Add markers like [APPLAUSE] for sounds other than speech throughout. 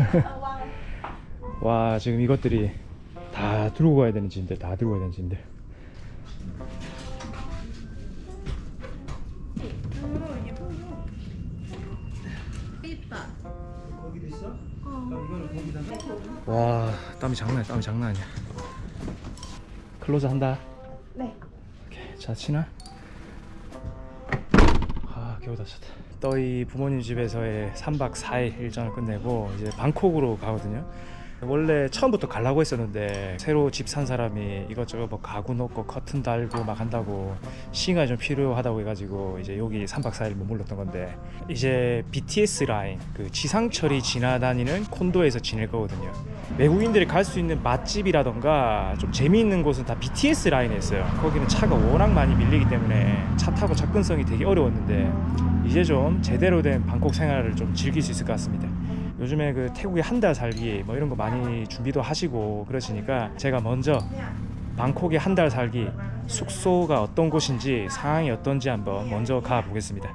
[LAUGHS] 와 지금 이것들이 다 들고 가야 되는 짐들 다 들고 가야 되는 짐들? 와 땀이 장난 땀이 장난 아니야 클로즈 한다 네. 오케이 자 치나 아 겨우 다쳤다. 떠이 부모님 집에서의 3박 4일 일정을 끝내고 이제 방콕으로 가거든요 원래 처음부터 가려고 했었는데 새로 집 산 사람이 이것저것 뭐 가구 놓고 커튼 달고 막 한다고 시간이 좀 필요하다고 해가지고 이제 여기 3박 4일 머물렀던 건데 이제 BTS 라인 그 지상철이 지나다니는 콘도에서 지낼 거거든요. 외국인들이 갈 수 있는 맛집이라던가 좀 재미있는 곳은 다 BTS 라인에 있어요. 거기는 차가 워낙 많이 밀리기 때문에 차 타고 접근성이 되게 어려웠는데 이제 좀 제대로 된 방콕 생활을 좀 즐길 수 있을 것 같습니다 요즘에 그 태국에 한달 살기 뭐 이런 거 많이 준비도 하시고 그러시니까 제가 먼저 방콕에 한달 살기 숙소가 어떤 곳인지 상황이 어떤지 한번 먼저 가 보겠습니다.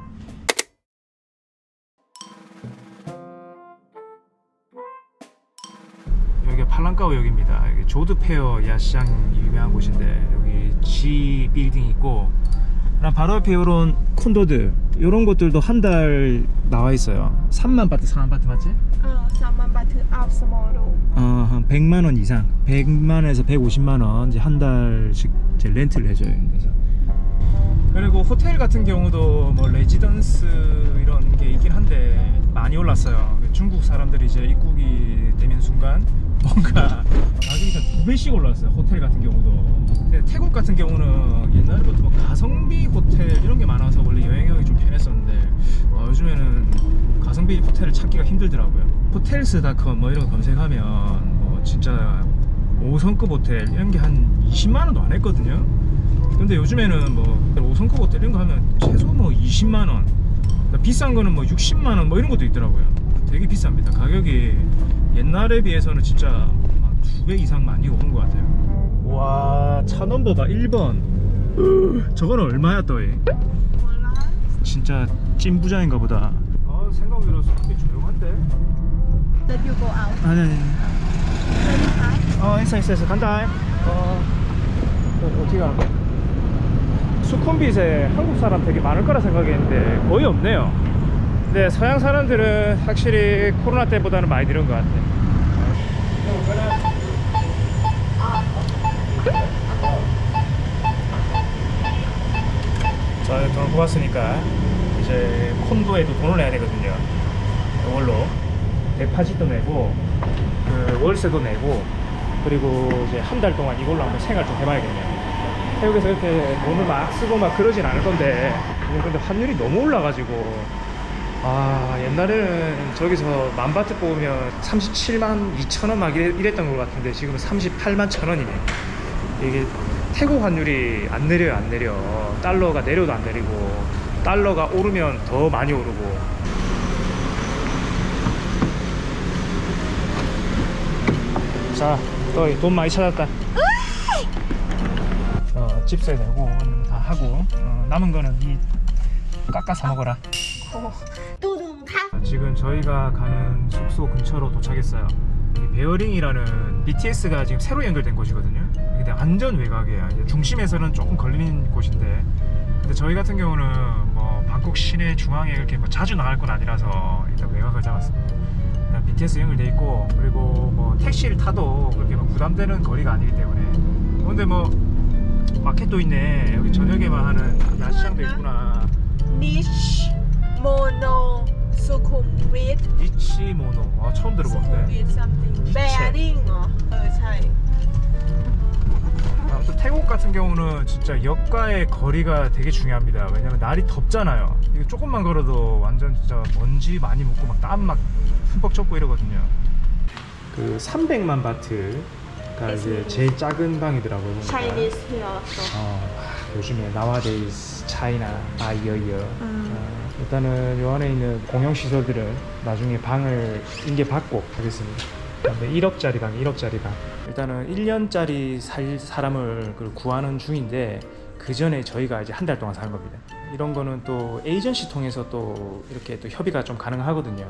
여기가 팔랑까오역입니다. 여기 조드페어 야시장 유명한 곳인데 여기 G 빌딩 있고 바로 옆에 이런 콘도들 이런 것들도 한 달 나와 있어요. 3만 바트, 4만 바트 맞지? 어, 3만 바트 앞 스모로. 어, 한 100만 원 이상, 100만에서 150만 원 이제 한 달씩 이제 렌트를 해줘요. 그래서 그리고 호텔 같은 경우도 뭐 레지던스 이런 게 있긴 한데 많이 올랐어요. 중국 사람들이 이제 입국이 되는 순간 뭔가 가격이 한두 배씩 올랐어요. 호텔 같은 경우도. 근데 태국 같은 경우는 옛날부터 뭐 가성비 호텔 이런 게 많아서 원래 여행하기 좀 편했었는데 어, 요즘에는 가성비 호텔을 찾기가 힘들더라고요. 호텔스닷컴 뭐 이런 거 검색하면 뭐 진짜 5성급 호텔 이런 게 한 20만 원도 안 했거든요. 근데 요즘에는 뭐 5성급 호텔 이런 거 하면 최소 뭐 20만 원, 비싼 거는 뭐 60만 원 뭐 이런 것도 있더라고요. 되게 비쌉니다. 가격이 옛날에 비해서는 진짜 두 배 이상 많이 오른 것 같아요. 와, 차 넘버가 1번. 저거는 얼마야 또이? 몰라. 진짜 찐부자인가 보다. 아, 생각외로 되게 조용한데? That you go out. 아니 아니. 어, 있어 있어 있어. 간다. 어, 어 어떻게 가? 수쿰빗에 한국 사람 되게 많을 거라 생각했는데 거의 없네요. 근데 서양 사람들은 확실히 코로나 때보다는 많이 늘은 것 같아. 자, 돈 뽑았으니까 이제 콘도에도 돈을 내야 되거든요. 이걸로 데파짓도 내고 그 월세도 내고 그리고 이제 한 달 동안 이걸로 한번 생활 좀 해봐야겠네요. 태국에서 이렇게 돈을 막 쓰고 막 그러진 않을 건데 근데 환율이 너무 올라가지고 아 옛날에는 저기서 만 바트 뽑으면 37만 2천 원 막 이랬던 것 같은데 지금은 38만 천 원이네. 이게 태국 환율이 안 내려요 안 내려 달러가 내려도 안 내리고 달러가 오르면 더 많이 오르고 자, 또돈 많이 찾았다. 어, 집세 내고 다 하고 어, 남은 거는 이 깎아서 먹어라. 두둥탕. 지금 저희가 가는 숙소 근처로 도착했어요. 베어링이라는 BTS가 지금 새로 연결된 곳이거든요. 근데 완전 외곽이에요. 중심에서는 조금 걸리는 곳인데, 근데 저희 같은 경우는 뭐 방콕 시내 중앙에 이렇게 뭐 자주 나갈 건 아니라서 일단 외곽을 잡았습니다. BTS 연결돼 있고 그리고 뭐 택시를 타도 그렇게 뭐 부담되는 거리가 아니기 때문에. 근데 뭐 마켓도 있네. 여기 저녁에만 하는 야시장도 있구나. Niche mono Sukhumvit 니치모노. 아 처음 들어봤네 with something. Bering 어, 어, 잘 아무튼 태국 같은 경우는 진짜 역과의 거리가 되게 중요합니다. 왜냐면 날이 덥잖아요. 이거 조금만 걸어도 완전 진짜 먼지 많이 묻고 막 땀 막 흠뻑 젖고 이러거든요. 그 300만 바트 가 이제 제일 작은 방이더라고요. 보니까. Chinese. 어, 요즘에 나와데이스 차이나 아이어이어 어, 일단은 요 안에 있는 공용 시설들은 나중에 방을 인계 받고 하겠습니다. 그다음에 1억짜리 방, 1억짜리 방. 일단은 1년짜리 살 사람을 그 구하는 중인데 그 전에 저희가 이제 한 달 동안 사는 겁니다. 이런 거는 또 에이전시 통해서 또 이렇게 또 협의가 좀 가능하거든요.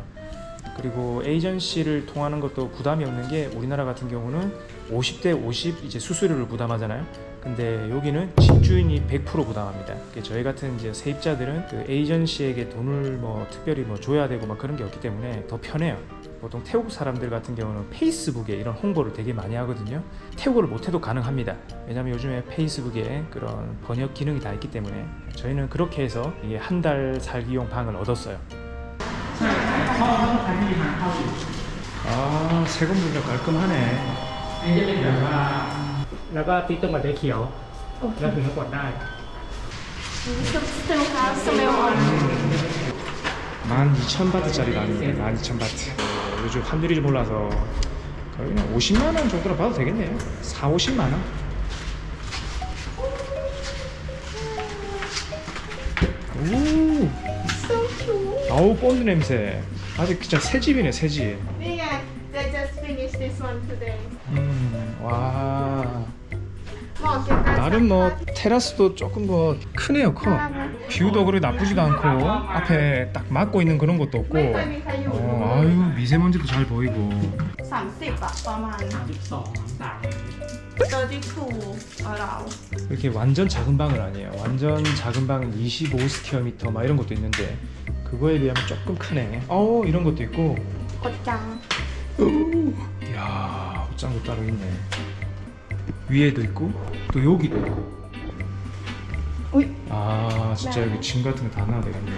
그리고 에이전시를 통하는 것도 부담이 없는 게 우리나라 같은 경우는 50대 50 이제 수수료를 부담하잖아요. 근데 여기는 집주인이 100% 부담합니다. 그러니까 저희 같은 이제 세입자들은 그 에이전시에게 돈을 뭐 특별히 뭐 줘야 되고 막 그런 게 없기 때문에 더 편해요. 보통 태국 사람들 같은 경우는 페이스북에 이런 홍보를 되게 많이 하거든요. 태국어를 못해도 가능합니다. 왜냐면 요즘에 페이스북에 그런 번역 기능이 다 있기 때문에 저희는 그렇게 해서 이게 한 달 살기용 방을 얻었어요. 아 세금 분야 깔끔하네. อันนี้จะเป็นแบบว่า แล้วก็ติ๊กตรงกับได้เขียว แล้วถึงจะกดได้ still have smell on 12,000바트짜리가 아니에요. 12,000바트. 어, 요즘 환율이 좀 올라서 거의 그냥 50만 원 정도로 봐도 되겠네요. 4, 50만 원. 오. 아우 본드 냄새. 아직 진짜 새 집이네 새 집. นี่ไง they just finished this one today 음, 와. เหมาะเกี่ยวกับ 나름 뭐 테라스도 조금 뭐 크네요 커. 뷰도 그리 나쁘지도 않고 앞에 딱 막고 있는 그런 것도 없고. ไม่เคยมีใครอยู่ 어, 아유 미세먼지도 잘 보이고. 30อะประมาณ 32 ต่าง 32เอาเรา 이렇게 완전 작은 방은 아니에요. 완전 작은 방은 25스퀘어미터 막 이런 것도 있는데 그거에 비하면 조금 크네. 어 이런 것도 있고. 꽃장. 이야 옷장도 따로 있네. 위에도 있고 또 여기도 아 진짜 여기 짐 같은 거 다 넣어야 되겠네.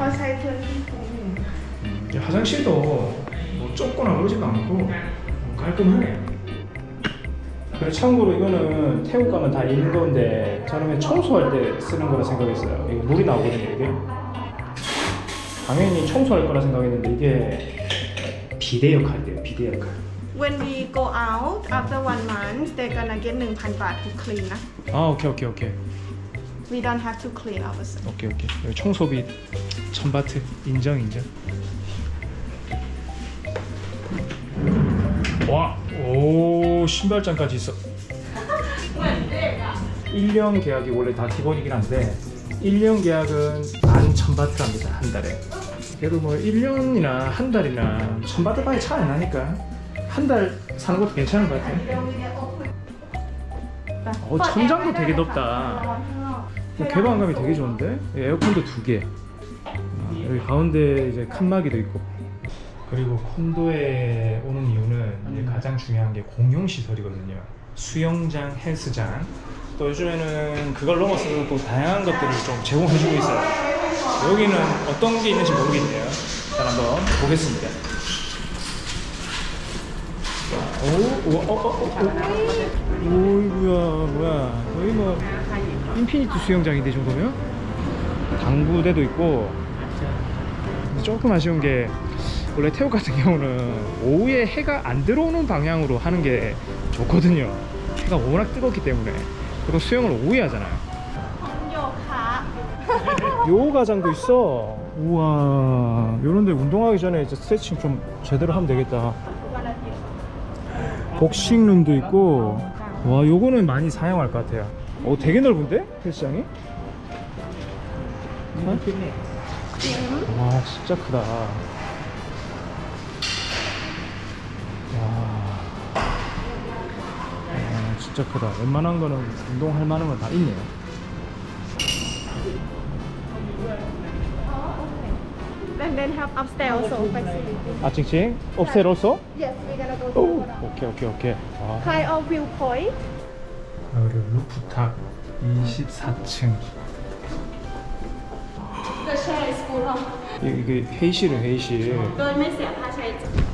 음, 화장실도 뭐 좁거나 그러지도 않고 깔끔하네. 그리고 참고로 이거는 태국 가면 다 있는 건데 저는 청소할 때 쓰는 거라 생각했어요. 이거 물이 나오거든요 이게. 당연히 청소할 거라 생각했는데 이게 비대 역할이에요. 비대 역할. When we go out after one month, they're gonna get 1,000 baht to clean. 아 오케이 오케이 오케이 We don't have to clean ourselves. 오케이 오케이 여기 청소비 천바트 인정 인정. 와오 신발장까지 있어. [LAUGHS] 1년 계약이 원래 다 기본이긴 한데 1년 계약은 11,000바트랍니다 한 달에. 그래도 뭐 1년이나 한 달이나 1,000바트 밖에 차이 안 나니까 한 달 사는 것도 괜찮은 것 같아요. 어, 천장도 되게 높다. 뭐 개방감이 되게 좋은데? 에어컨도 두 개. 아, 여기 가운데 이제 칸막이도 있고. 그리고 콘도에 오는 이유는 가장 중요한 게 공용 시설이거든요. 수영장, 헬스장. 또 요즘에는 그걸 넘어서서 또 다양한 것들을 좀 제공해주고 있어요. 여기는 어떤 게 있는지 모르겠네요. 일단 한번 보겠습니다. 오, 오, 어, 어, 어, 어. 오이구야, 뭐야. 여기 뭐 인피니트 수영장인데 이 정도면? 당구대도 있고 조금 아쉬운 게 원래 태국 같은 경우는 오후에 해가 안 들어오는 방향으로 하는 게 좋거든요. 해가 워낙 뜨겁기 때문에. 보통 수영을 오후에 하잖아요. 요가장도 있어. 우와. 요런데 운동하기 전에 이제 스트레칭 좀 제대로 하면 되겠다. 복싱룸도 있고. 와 요거는 많이 사용할 것 같아요. 어 되게 넓은데? 헬스장이? 네? 네. 와 진짜 크다. 진짜 크다. 웬만한 거는 운동할 만한 건 다 있네요. and then have upstairs also facility 아, 찡찡? 업셀 올소? yes we gonna go to 오, that. 오케이, 오케이, 오케이. 아, kind of viewpoint 그리고 루프탑 24층. the chair is full of 이게 회의실은 회의실. โดยไม่เสียค่าใช้จ่าย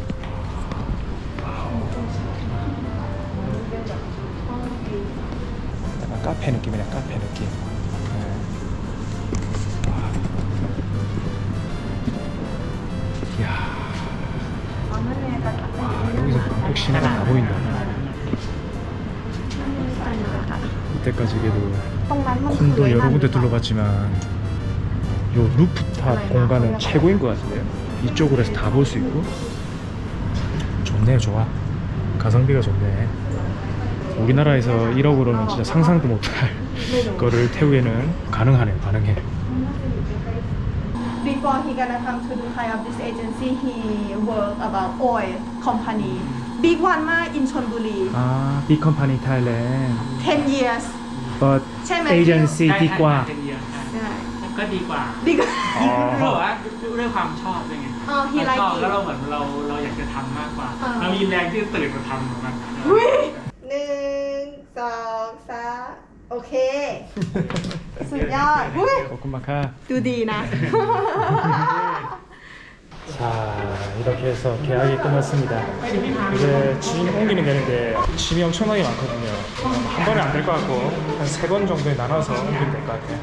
카페 느낌이네 카페 느낌. 네. 신화가 다 보인다. 이때까지 그래도 콘도 여러 군데 둘러봤지만 요 루프탑 공간은 최고인 것 같은데요. 이쪽으로 해서 다 볼 수 있고. 좋네 좋아. 가성비가 좋네. 우리나라에서 1억으로는 진짜 상상도 못할 거를 태우에는 가능하네요, 가능해. before he gonna come to Dubai of this agency he work about oil company big one มาก in Chonburi 아 빅컴퍼니 타일랜드 10 years but ใช่ไหม agency ดีกว่า เป็นเยอะ ใช่ ก็ดีกว่า ดีกว่า อ๋อ เพราะว่าด้วยความชอบด้วยไง อ๋อ he เรา like ชอบ it แล้วเราเหมือนเราเราอยากจะทำมากกว่า อ่า เรามีแรงที่จะตื่นมาทำเหมือนมัน อุ๊ยห นึ่งสองสามโอเค สุดยอดอุ๊ย 고구마카 ดูดีนะ 자 이렇게 해서 계약이 끝났습니다 이제 짐 옮기면 되는데 짐이 엄청나게 많거든요 한 번에 안 될 것 같고 한 세 번 정도에 나눠서 옮기면 될 것 같아요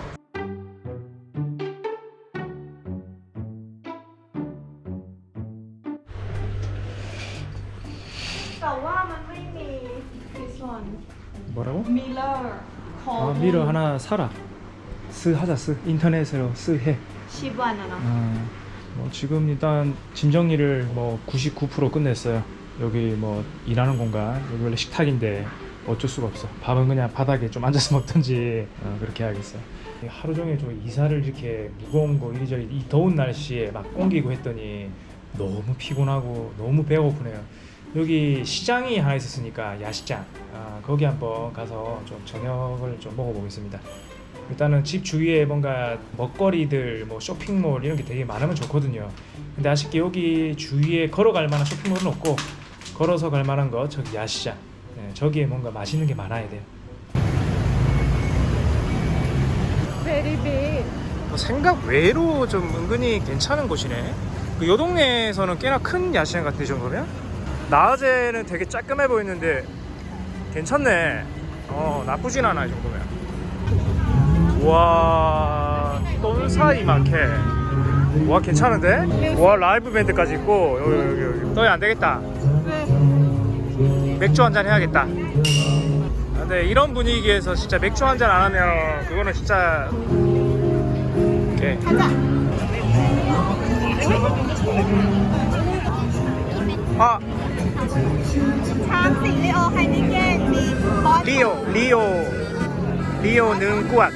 뭐라고? 미러. 아 미러 하나 사라 쓰 하자 쓰 인터넷으로 쓰해 10원 하나. 아, 뭐 지금 일단 짐 정리를 뭐 99% 끝냈어요. 여기 뭐 일하는 공간 여기 원래 식탁인데 어쩔 수가 없어. 밥은 그냥 바닥에 좀 앉아서 [LAUGHS] 먹든지 어, 그렇게 해야겠어요. 하루 종일 좀 이사를 이렇게 무거운 거 이리저리 이 더운 날씨에 막 옮기고 했더니 너무 피곤하고 너무 배고프네요. 여기 시장이 하나 있었으니까 야시장 아, 거기 한번 가서 좀 저녁을 좀 먹어보겠습니다. 일단은 집 주위에 뭔가 먹거리들, 뭐 쇼핑몰 이런 게 되게 많으면 좋거든요. 근데 아쉽게 여기 주위에 걸어갈 만한 쇼핑몰은 없고 걸어서 갈 만한 거 저기 야시장. 네, 저기에 뭔가 맛있는 게 많아야 돼요. big 뭐 생각 외로 좀 은근히 괜찮은 곳이네. 그요 동네에서는 꽤나 큰 야시장 같은 이 정도면 낮에는 되게 쬐끔해 보이는데 괜찮네. 어 나쁘진 않아 이 정도면. 와 똠사이 마켓. 와 괜찮은데? 와 라이브 밴드까지 있고 여기 여기 여기. 너희 안 되겠다. 맥주 한잔 해야겠다. 근데 이런 분위기에서 진짜 맥주 한잔 안 하면 그거는 진짜 오케이. 아 ช้างสิงห์ลิโอไฮนิเกนมีบอส ลิโอลิโอลิโอหนึ่งกวด